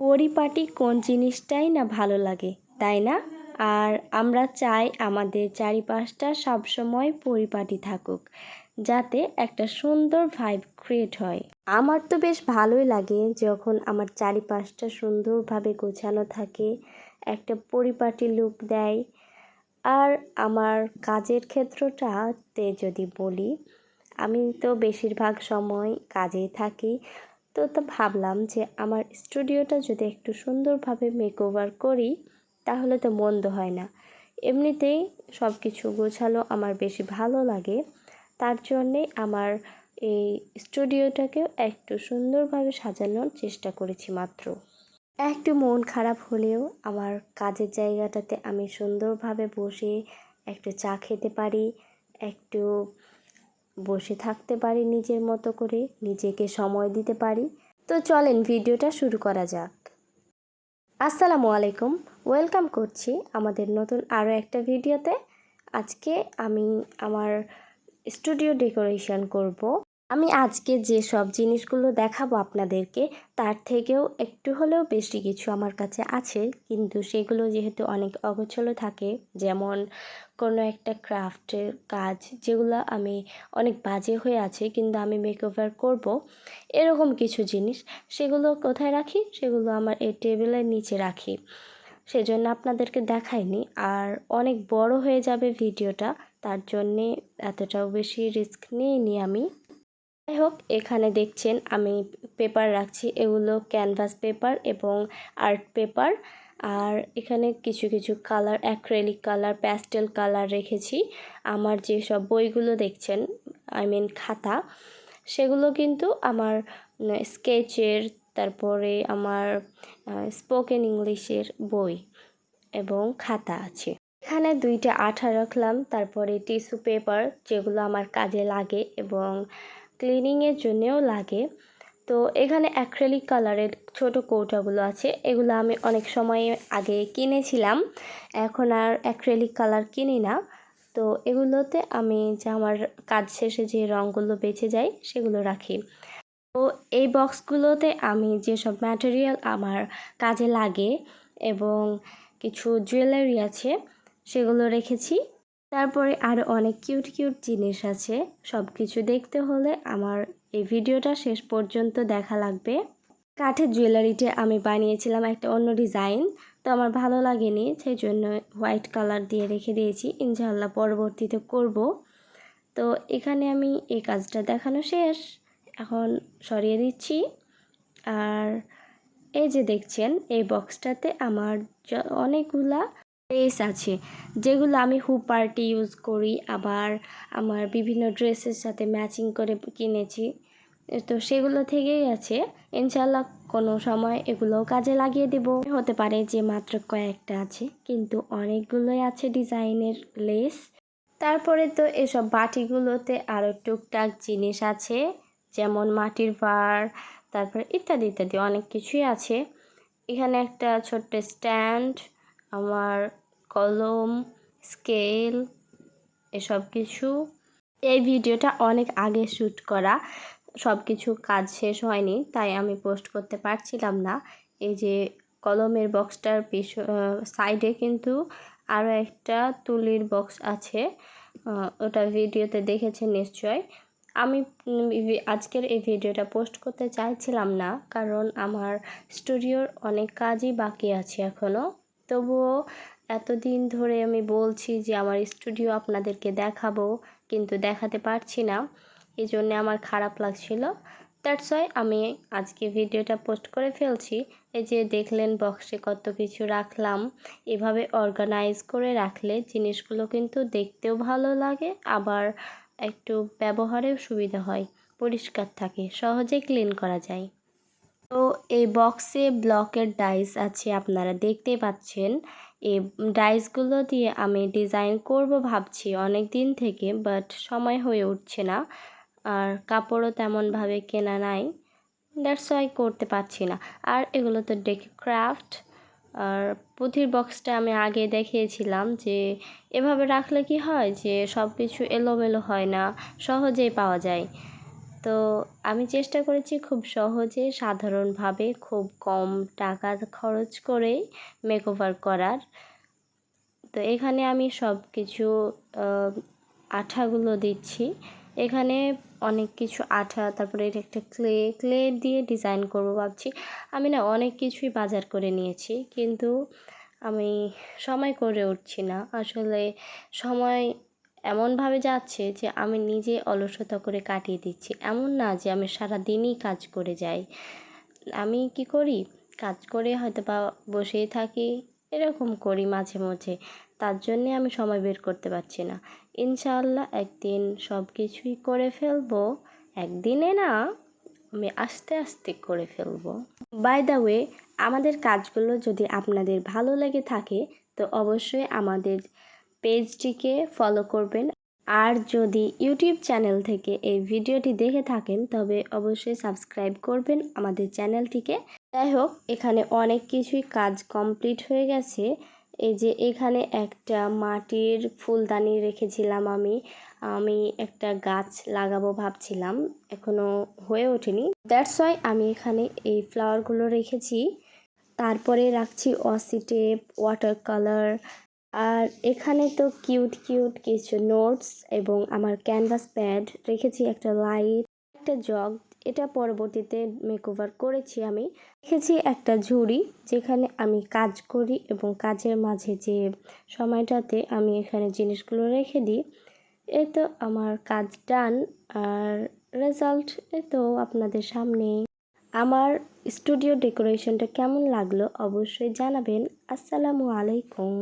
পরিপাটি কোন জিনিসটাই না ভালো লাগে, তাই না? আর আমরা চাই আমাদের চারিপাশটা সবসময় পরিপাটি থাকুক, যাতে একটা সুন্দর ভাইব ক্রিয়েট হয়। আমার তো বেশ ভালোই লাগে যখন আমার চারিপাশটা সুন্দরভাবে গোছানো থাকে, একটা পরিপাটি লুক দেয়। আর আমার কাজের ক্ষেত্রটাতে যদি বলি, আমি তো বেশিরভাগ সময় কাজেই থাকি তো তো ভাবলাম যে আমার স্টুডিওটা যদি একটু সুন্দরভাবে মেকওভার করি, তাহলে তো মন্দ হয় না। এমনিতেই সব কিছু গোছালো, আমার বেশি ভালো লাগে। তার জন্যে আমার এই স্টুডিওটাকেও একটু সুন্দরভাবে সাজানোর চেষ্টা করেছি মাত্র। একটু মন খারাপ হলেও আমার কাজের জায়গাটাতে আমি সুন্দরভাবে বসে একটু চা খেতে পারি, একটু বসে থাকতে পারি নিজের মতো করে, নিজেকে সময় দিতে পারি। তো চলেন ভিডিওটা শুরু করা যাক। আসসালামু আলাইকুম, ওয়েলকাম করছি আমাদের নতুন আরও একটা ভিডিওতে। আজকে আমি আমার স্টুডিও ডেকোরেশন করব। আমি আজকে যে সব জিনিসগুলো দেখাবো আপনাদেরকে, তার থেকেও একটু হলেও বেশি কিছু আমার কাছে আছে। কিন্তু সেগুলো যেহেতু অনেক অগোছলো থাকে, যেমন কোনো একটা ক্রাফটের কাজ যেগুলো আমি অনেক বাজে হয়ে আছে, কিন্তু আমি মেকওভার করব, এরকম কিছু জিনিস, সেগুলো কোথায় রাখি? সেগুলো আমার এই টেবিলের নিচে রাখি। সেজন্য আপনাদেরকে দেখাইনি। আর অনেক বড় হয়ে যাবে ভিডিওটা, তার জন্যে এতটাও বেশি রিস্ক নিইনি আমি। যাই হোক, এখানে দেখছেন আমি পেপার রাখছি। এগুলো ক্যানভাস পেপার এবং আর্ট পেপার। আর এখানে কিছু কিছু colour, acrylic colour, pastel colour রেখেছি। আমার যে সব বইগুলো দেখছেন, আই মিন খাতা, সেগুলো কিন্তু আমার স্কেচের, তারপরে আমার স্পোকেন ইংলিশের বই এবং খাতা আছে। এখানে দুইটা আঠা রাখলাম, তারপরে টিস্যু পেপার, যেগুলো আমার কাজে লাগে এবং ক্লিনিংয়ের জন্যেও লাগে। তো এখানে অ্যাক্রেলিক কালারের ছোট কৌটাগুলো আছে। এগুলো আমি অনেক সময় আগে কিনেছিলাম। এখন আর অ্যাক্রেলিক কালার কিনি না। তো এগুলোতে আমি যে আমার কাজ শেষে যে রঙগুলো বেঁচে যায়, সেগুলো রাখি। তো এই বক্সগুলোতে আমি যেসব ম্যাটেরিয়াল আমার কাজে লাগে এবং কিছু জুয়েলারি আছে, সেগুলো রেখেছি। তারপরে আরও অনেক কিউট কিউট জিনিস আছে। সব কিছু দেখতে হলে আমার এই ভিডিওটা শেষ পর্যন্ত দেখা লাগবে। কাঠের জুয়েলারিটা আমি বানিয়েছিলাম একটা অন্য ডিজাইন তো আমার ভালো লাগেনি সেই জন্য হোয়াইট কালার দিয়ে রেখে দিয়েছি। ইনশাল্লাহ পরবর্তীতে করব। তো এখানে আমি এই কাজটা দেখানো শেষ। এখন সরিয়ে দিচ্ছি। আর এই যে দেখছেন, এই বক্সটাতে আমার অনেকগুলা ড্রেস আছে। যেগুলো আমি হুপ পার্টি ইউজ করি, আবার আমার বিভিন্ন ড্রেসের সাথে ম্যাচিং করে কিনেছি। তো সেগুলো থেকেই আছে। ইনশাল্লাহ কোনো সময় এগুলোও কাজে লাগিয়ে দেব। হতে পারে যে মাত্র কয়েকটা আছে, কিন্তু অনেকগুলোই আছে ডিজাইনের লেস তারপরে তো এসব বাটিগুলোতে আরও টুকটাক জিনিস আছে, যেমন মাটির ভার, তারপরে ইত্যাদি ইত্যাদি অনেক কিছুই আছে। এখানে একটা ছোট্ট স্ট্যান্ড আমার কলম, স্কেল, এসব কিছু। এই ভিডিওটা অনেক আগে শ্যুট করা, সব কিছু কাজ শেষ হয়নি, তাই আমি পোস্ট করতে পারছিলাম না। এই যে কলমের বক্সটার পিছ সাইডে কিন্তু আরও একটা তুলির বক্স আছে ওটা ভিডিওতে দেখেছে নিশ্চয় আমি আজকের এই ভিডিওটা পোস্ট করতে চাইছিলাম না, কারণ আমার স্টুডিওর অনেক কাজই বাকি আছে এখনও তবুও এতদিন ধরে আমি বলছি যে আমার স্টুডিও আপনাদেরকে দেখাবো, কিন্তু দেখাতে পারছি না। এই জন্য আমার খারাপ লাগছিল। দ্যাটস ওয়াই আমি আজকে ভিডিওটা পোস্ট করে ফেলছি। এই যে দেখলেন বক্সে কত কিছু রাখলাম। এভাবে অর্গানাইজ করে রাখলে জিনিসগুলো কিন্তু দেখতেও ভালো লাগে, আবার একটু ব্যবহারেও সুবিধা হয়। পরিষ্কার থাকে সহজে ক্লিন করা যায়। তো এই বক্সে ব্লকের ডাইস আছে, আপনারা দেখতে পাচ্ছেন। এই ডাইসগুলো দিয়ে আমি ডিজাইন করব ভাবছি অনেক দিন থেকে বাট সময় হয়ে উঠছে না। আর কাপড়ও তেমনভাবে কেনা নাই। দ্যাটস ওয়াই করতে পারছি না। আর এগুলো তো ডেকে ক্রাফট আর পুঁথির বক্সটা আমি আগে দেখিয়েছিলাম যে এভাবে রাখলে কি হয় যে সব কিছু এলোমেলো হয় না, সহজেই পাওয়া যায়। তো আমি চেষ্টা করেছি খুব সহজে, সাধারণভাবে খুব কম টাকা খরচ করেই মেকওভার করার। তো এখানে আমি সব কিছু আঠাগুলো দিচ্ছি। এখানে অনেক কিছু আঠা, তারপরে এটা একটা ক্লে ক্লে দিয়ে ডিজাইন করব ভাবছি। আমি না অনেক কিছুই বাজার করে নিয়েছি, কিন্তু আমি সময় করে উঠছি না। আসলে সময় এমনভাবে যাচ্ছে যে আমি নিজে অলসতা করে কাটিয়ে দিচ্ছি। এমন না যে আমি সারা দিনই কাজ করে যাই। আমি কি করি? কাজ করে হয়তো বা বসেই থাকি, এরকম করি মাঝে মাঝে তার জন্যে আমি সময় বের করতে পারছি না। ইনশাআল্লাহ একদিন সব কিছুই করে ফেলব। একদিনে না, আমি আস্তে আস্তে করে ফেলব। বাই দ্য ওয়ে আমাদের কাজগুলো যদি আপনাদের ভালো লেগে থাকে, তো অবশ্যই আমাদের পেজটিকে ফলো করবেন। আর যদি ইউটিউব চ্যানেল থেকে এই ভিডিওটি দেখে থাকেন, তবে অবশ্যই সাবস্ক্রাইব করবেন আমাদের চ্যানেলটিকে। যাই হোক, এখানে অনেক কিছুই কাজ কমপ্লিট হয়ে গেছে। এই যে এখানে একটা মাটির ফুলদানি রেখেছিলাম আমি। আমি একটা গাছ লাগাবো ভাবছিলাম এখনও হয়ে ওঠেনি। দ্যাটস ওয়াই আমি এখানে এই ফ্লাওয়ারগুলো রেখেছি। তারপরে রাখছি অসিটেপ ওয়াটার কালার আর এখানে তো কিউট কিউট কিছু নোটস এবং আমার ক্যানভাস প্যাড রেখেছি, একটা লাইট, একটা জগ। এটা পরবর্তীতে মেকওভার করেছি আমি। রেখেছি একটা ঝুড়ি যেখানে আমি কাজ করি এবং কাজের মাঝে যে সময়টাতে আমি এখানে জিনিসগুলো রেখে দিই, এ তো আমার কাজ ডান। আর রেজাল্ট এ তো আপনাদের সামনে। আমার স্টুডিও ডেকোরেশনটা কেমন লাগল অবশ্যই জানাবেন। আসসালামু আলাইকুম।